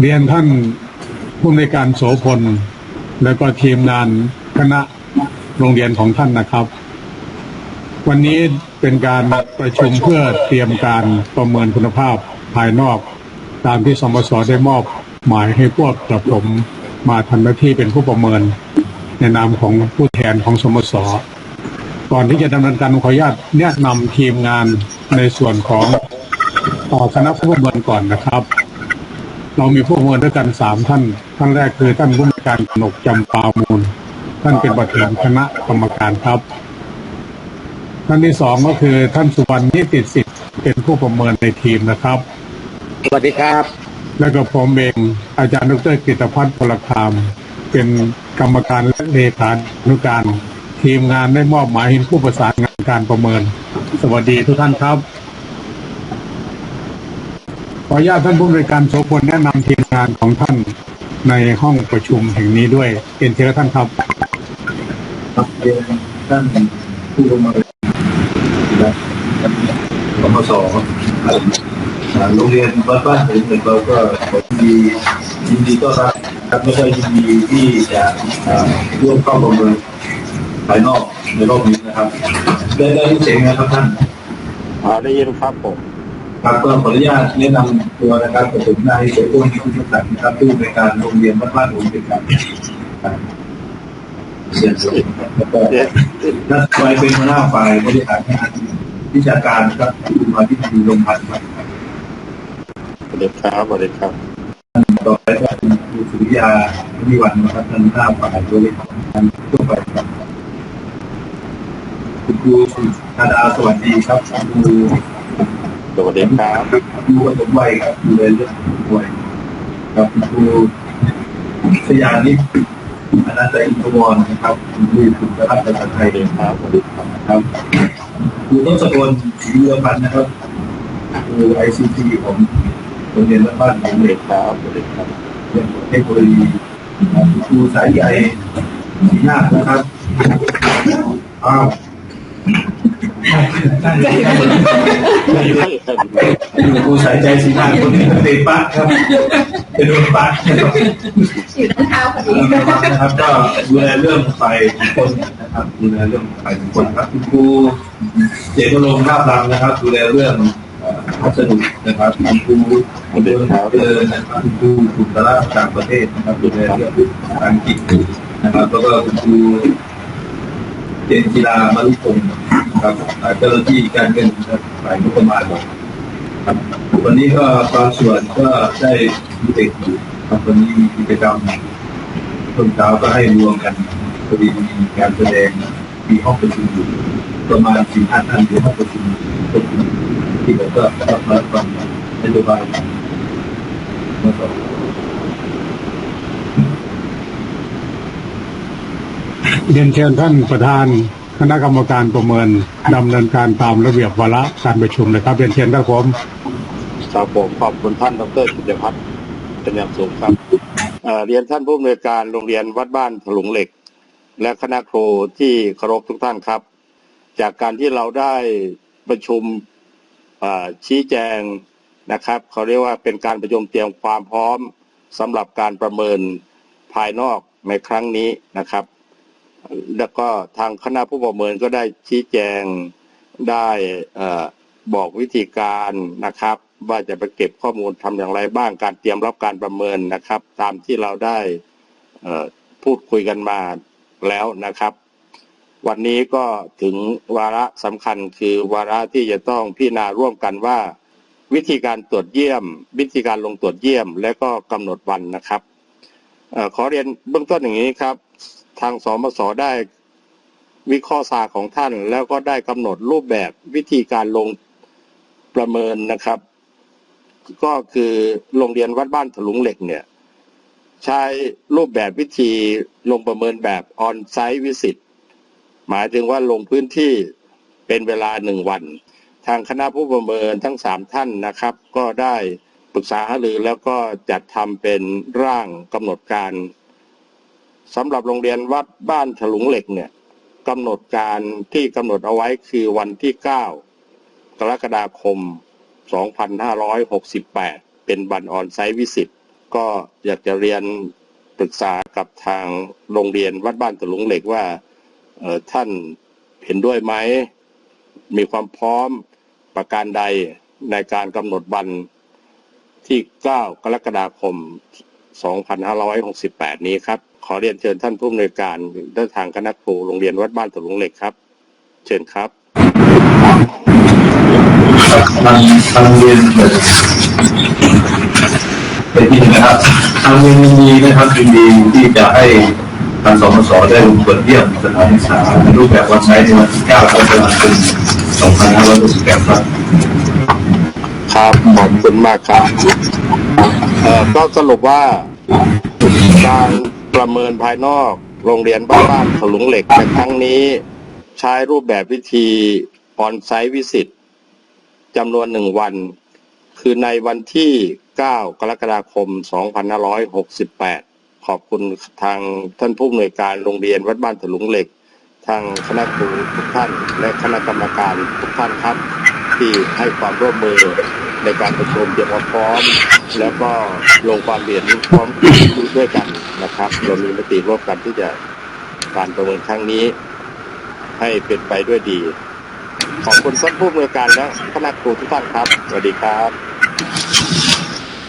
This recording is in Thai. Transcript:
เรียนท่านผู้ในการโสพล แล้วก็ทีมงานคณะโรงเรียนของท่านนะครับ วันนี้เป็นการประชุมเพื่อเตรียมการประเมินคุณภาพภายนอก ตามที่สมสได้มอบหมายให้พวกกระผมมาทำหน้าที่เป็นผู้ประเมิน ในนามของผู้แทนของสมสก่อนที่จะดำเนินการขออนุญาตแนะนำทีมงานในส่วนของอ่อคณะผู้ประเมินก่อนนะครับ เรามีผู้ประเมินด้วยกันสามท่าน ท่านแรกคือท่านผู้ในวยการกนกจำปามูล ท่านเป็นประธานคณะกรรมการครับ ท่านที่สองก็คือท่านสุวรรณนิติสิทธิ์เป็นผู้ประเมินในทีมนะครับ สวัสดีครับ แล้วก็ผมเองอาจารย์ดรกิตพัฒน์พลคามเป็นกรรมการและเลขานุการ ทีมงานได้มอบหมายให้ผู้ประสานงานการประเมิน สวัสดีทุกท่านครับข ออนุญาตท่านผู้บริการโสพลแนะนำทีมงานของท่านในห้องประชุมแห่งนี้ด้วยเอ็นเชิญท่านครับท่านผู้ประเมินและกมสอ่าโรงเรียนบ้านบ้านถึงหนึ่งเราก็ดียินดีต้อนรับครับไม่ใช่ยินดีที่จะร่วมเข้าประเมินภายนอกในรอบนี้นะครับได้ได้ยินเสียงนะครับท่านได้ยินครับผม ครับก็ขออนุญาตแนะนำตัวนะครับผมนายเสกพงศ์ที่ทุกท่านนะครับผู้ในวยการโรงเรียนบ้านบ้านผมเป็นการเรียนสูงครับแล้วก็เดี๋ยวและคอยเป็นหัวหน้าฝ่ายบริหารงานวิชาการครับคุณมาที่ดีลงพันธ์ครับสวัสดีครับสวัสดีครับต่อไปก็คุณครูสุริยาวิวันนะครับท่านหัวหน้าฝ่ายบริหารงานทั่วไปครับคุณครูธาดาสวัสดีครับคุณครูส วัสดีครับครูปฐมวัยครับดูแลเรื่องปฐมวัยครับคุณครูสยานิอนันตอินทวรนะครับคุณครูคุณรัตน์ภาษาไทยวัสดีครับสวัสดีครับครับครูต้นสกุลศรีเรือพันธ์นะครับครูไอซีทีของโรงเรียนบ้านสผมวัสเด็กครับสวัสดีครับเทคโนโลยีครูสายใหญ่สีหน้านะครับอ้าว ไม่ไม่ครับครูสายใจสีหน้าคนนี้เป็นปักครับ เป็นโดนปักนะครับอยู่ข้างเท้าพอดีนะครับก็ดูแลเรื่องฝ่ายบุคคลนะครับดูแลเรื่องฝ่ายบุคคลครับคุณครูเจตรงค์ราบรำนะครับ ดูแลเรื่องอ่อพัสดุนะครับคุณครูเดินเดินนะครับคุณครูถูกตลาดต่างประเทศนะครับดูแลเรื่องการกิจนะครับแล้วก็คุณครู เจนกีฬามารุพงศ์ครับเจ้าหน้าที่การเงินฝ่ายงบประมาณครับวันนี้ก็บางส่วนก็ได้มีเด็กอยู่ครับวันนี้มีกิจกรรมต้นเช้าก็ให้รวมกันพอดีมีการแสดงมีห้องประชุมอยู่ประมาณสี่ห้าท่านที่ห้องประชุมประชุมที่เราก็รับมาฟังนโยบายมาสอบ เรียนเชิญท่านประธานคณะกรรมการประเมินดำเนินการตามระเบียบวาระการประชุมนะครับเรียนเชิญครับผมครับผมขอบคุณท่านดรกิติพัฒน์เป็นอย่างสูงครับเเรียนท่านผู้อำนวยการโรงเรียนวัดบ้านถลุงเหล็ก และคณะครูที่เคารพทุกท่านครับ จากการที่เราได้ประชุมชี้แจงนะครับเขาเรียกว่าเป็นการประชุมเตรียมความพร้อมสำหรับการประเมินภายนอกในครั้งนี้นะครับ แล้วก็ทางคณะผู้ประเมินก็ได้ชี้แจงได้บอกวิธีการนะครับ ว่าจะไปเก็บข้อมูลทำอย่างไรบ้างการเตรียมรับการประเมินนะครับ ตามที่เราได้พูดคุยกันมาแล้วนะครับ วันนี้ก็ถึงวาระสำคัญคือวาระที่จะต้องพิจารณาร่วมกันว่า วิธีการตรวจเยี่ยม วิธีการลงตรวจเยี่ยม และก็กำหนดวันนะครับ ขอเรียนเบื้องต้นอย่างนี้ครับ ทางสมสได้วิเคราะห์สาของท่าน แล้วก็ได้กำหนดรูปแบบวิธีการลงประเมินนะครับ ก็คือโรงเรียนวัดบ้านถลุงเหล็กเนี่ย ใช้รูปแบบวิธีลงประเมินแบบออนไซต์วิสิตหมายถึงว่าลงพื้นที่เป็นเวลาหนึ่งวัน ทางคณะผู้ประเมินทั้งสามท่านนะครับ ก็ได้ ปรึกษาหารือแล้วก็จัดทำเป็นร่างกำหนดการสำหรับโรงเรียนวัดบ้านถลุงเหล็กเนี่ยกำหนดการที่กำหนดเอาไว้คือวันที่ 9 กรกฎาคม 2568 เป็นวันออนไซต์วิสิตก็อยากจะเรียนปรึกษากับทางโรงเรียนวัดบ้านตะลุงเหล็กว่าท่านเห็นด้วยไหม มีความพร้อมประการใดในการกำหนดวัน ที่ 9 กรกฎาคม 2568 นี้ครับ ขอเรียนเชิญท่านผู้อำนวยการและทางคณะครูโรงเรียนวัดบ้านตะลุงเหล็กครับ เชิญครับทางทางเรียนเป็นที่นะครับทางเรียนยินดีนะครับยินดีที่จะให้ทางสมสได้ลงตรวจเยี่ยมสถานศึกษารูปแบบวันใช้ในวันที่9กรกฎาคม2568ครับ ครับขอบคุณมากครับเอ่อก็สรุปว่าการประเมินภายนอกโรงเรียนบ้านบ้านถลุงเหล็กในครั้งนี้ ใช้รูปแบบวิธีออนไซต์วิสิตจำนวนหนึ่งวัน คือในวันที่ 9 กรกฎาคม 2568 ขอบคุณทางท่านผู้อำนวยการโรงเรียนวัดบ้านถลุงเหล็ก ทางคณะครูทุกท่าน และคณะกรรมการทุกท่านครับ ที่ให้ความร่วมมือ ในการประชุมเตรียมความพร้อม แล้วก็ลงความเห็นพร้อมด้วยกันนะครับ เรามีมติร่วมกันที่จะการประเมินครั้งนี้ ให้เป็นไปด้วยดี ขอบคุณท่านผู้อำนวยการและคณะครูทุกท่านครับ สวัสดีครับ